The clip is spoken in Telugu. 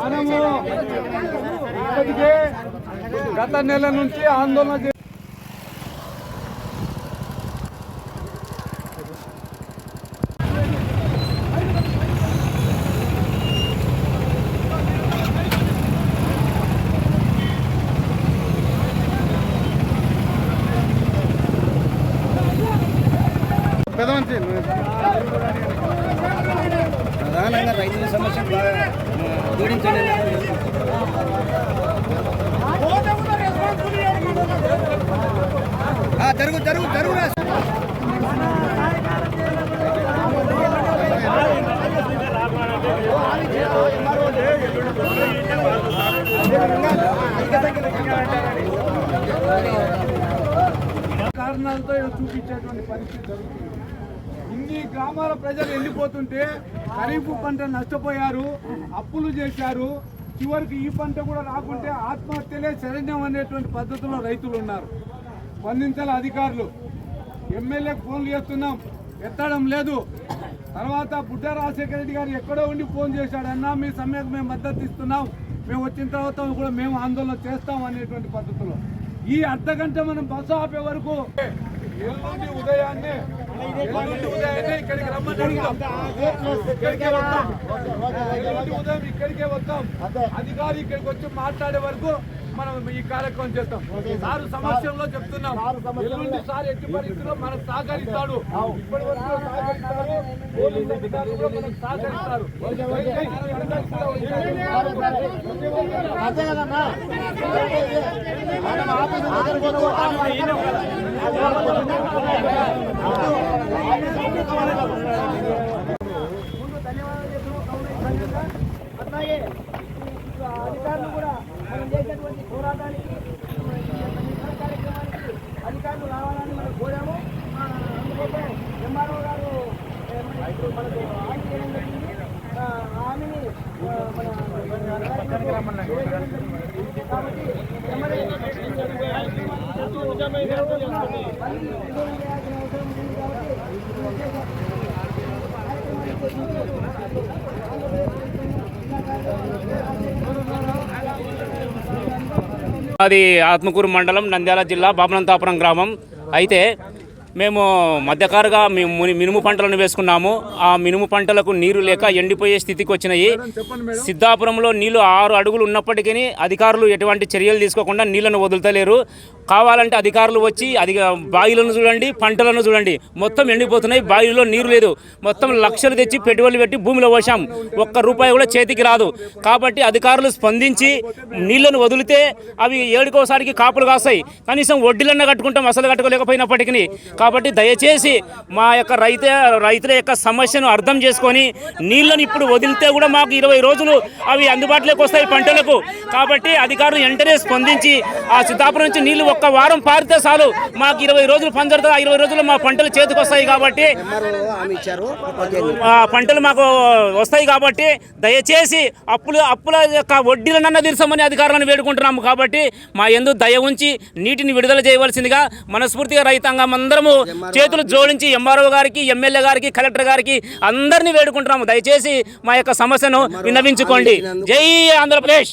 మనము ఇప్పటికే గత నెల నుంచి ఆందోళన పెద్ద మంచి రైతుల సమస్య బాగా జోడించండి ఆ, జరుగు జరుగు జరుగు కారణాలతో చూపించేటువంటి పరిస్థితి జరుగుతుంది. ఇన్ని గ్రామాల ప్రజలు వెళ్ళిపోతుంటే ఖరీఫ్ పంట నష్టపోయారు అప్పులు చేశారు. చివరికి ఈ పంట కూడా రాకుంటే ఆత్మహత్యలే శరణ్యం అనేటువంటి పద్ధతిలో రైతులు ఉన్నారు. స్పందించాలి అధికారులు. ఎమ్మెల్యేకి ఫోన్లు చేస్తున్నాం. ఎత్తడం లేదు. తర్వాత బుడ్డ రాజశేఖర రెడ్డి గారు ఎక్కడో ఉండి ఫోన్ చేశాడన్నా మీ సమ్మెకు మేము మద్దతు ఇస్తున్నాం. మేము వచ్చిన తర్వాత కూడా మేము ఆందోళన చేస్తాం అనేటువంటి పద్ధతిలో. ఈ అర్ధ గంట మనం బస్సు ఆపే వరకు ఎల్లుండి ఉదయాన్నే ఉదయాన్నే ఇక్కడికి రమ్మని ఇక్కడికే వస్తాం ఉదయం ఇక్కడికే వస్తాం అధికారి ఇక్కడికి వచ్చి మాట్లాడే వరకు మనం ఈ కార్యక్రమం చేస్తాం సారు సమస్యల్లో చెప్తున్నాం ఎల్లుండి సార్ ఎట్టి పరిస్థితుల్లో మనకు సహకరిస్తాడు ఇప్పటి వరకు సహకరిస్తాడు పోలీసు అధికారులు కూడా మనకు సహకరిస్తారు అట్లాగే అలాగే అధికారులు కూడా మనం చేసేటువంటి పోరాటానికి ఈ కార్యక్రమానికి అధికారులు రావాలని మనం కోరాము. అందుకోసం ఎంఆర్ఓ గారు ఇప్పుడు మనకు హామీ చేయడం జరిగింది. ఆ, హామీని కాబట్టి ఎమ్మెల్యే ఈ కార్యక్రమాన్ని చేస్తూ ఏ రోజున మళ్ళీ విడుదల చేయాల్సిన అవసరం ఉంది కాబట్టి ఈ విశేష అది ఆత్మకూరు మండలం నంద్యాల జిల్లా బాబనంతాపురం గ్రామం. అయితే మేము మధ్యకారుగా మేము మినుము పంటలను వేసుకున్నాము. ఆ మినుము పంటలకు నీరు లేక ఎండిపోయే స్థితికి వచ్చినాయి. సిద్ధాపురంలో నీళ్ళు ఆరు అడుగులు ఉన్నప్పటికీ అధికారులు ఎటువంటి చర్యలు తీసుకోకుండా నీళ్ళను వదులుతలేరు. కావాలంటే అధికారులు వచ్చి అది బావిలను చూడండి పంటలను చూడండి. మొత్తం ఎండిపోతున్నాయి బావిలో నీరు లేదు. మొత్తం లక్షలు తెచ్చి పెట్టుబడులు పెట్టి భూమిలో పోసాం ఒక్క రూపాయి కూడా చేతికి రాదు. కాబట్టి అధికారులు స్పందించి నీళ్ళను వదిలితే అవి ఏడుకోసారికి కాపులు కాస్తాయి. కనీసం వడ్డీలన్న కట్టుకుంటాం అసలు కట్టుకోలేకపోయినప్పటికీ. కాబట్టి దయచేసి మా యొక్క రైత రైతుల యొక్క సమస్యను అర్థం చేసుకొని నీళ్ళను ఇప్పుడు వదిలితే కూడా మాకు ఇరవై రోజులు అవి అందుబాటులోకి వస్తాయి పంటలకు. కాబట్టి అధికారులు వెంటనే స్పందించి ఆ సిద్ధాపురం నుంచి నీళ్ళు ఒక్క వారం పారితే చాలు. మాకు ఇరవై రోజులు పని ఆ ఇరవై రోజులు మా పంటలు చేతికి వస్తాయి కాబట్టి పంటలు మాకు వస్తాయి కాబట్టి దయచేసి అప్పులు అప్పుల యొక్క వడ్డీలనన్న తీర్చమని అధికారులను వేడుకుంటున్నాము కాబట్టి మా ఎందు దయ ఉంచి నీటిని విడుదల చేయవలసిందిగా మనస్ఫూర్తిగా రైతాంగం అందరము చేతులు జోడించి ఎంఆర్ఓ గారికి ఎమ్మెల్యే గారికి కలెక్టర్ గారికి అందరినీ వేడుకుంటున్నాము. దయచేసి మా యొక్క సమస్యను విన్నవించుకోండి. జై ఆంధ్రప్రదేశ్!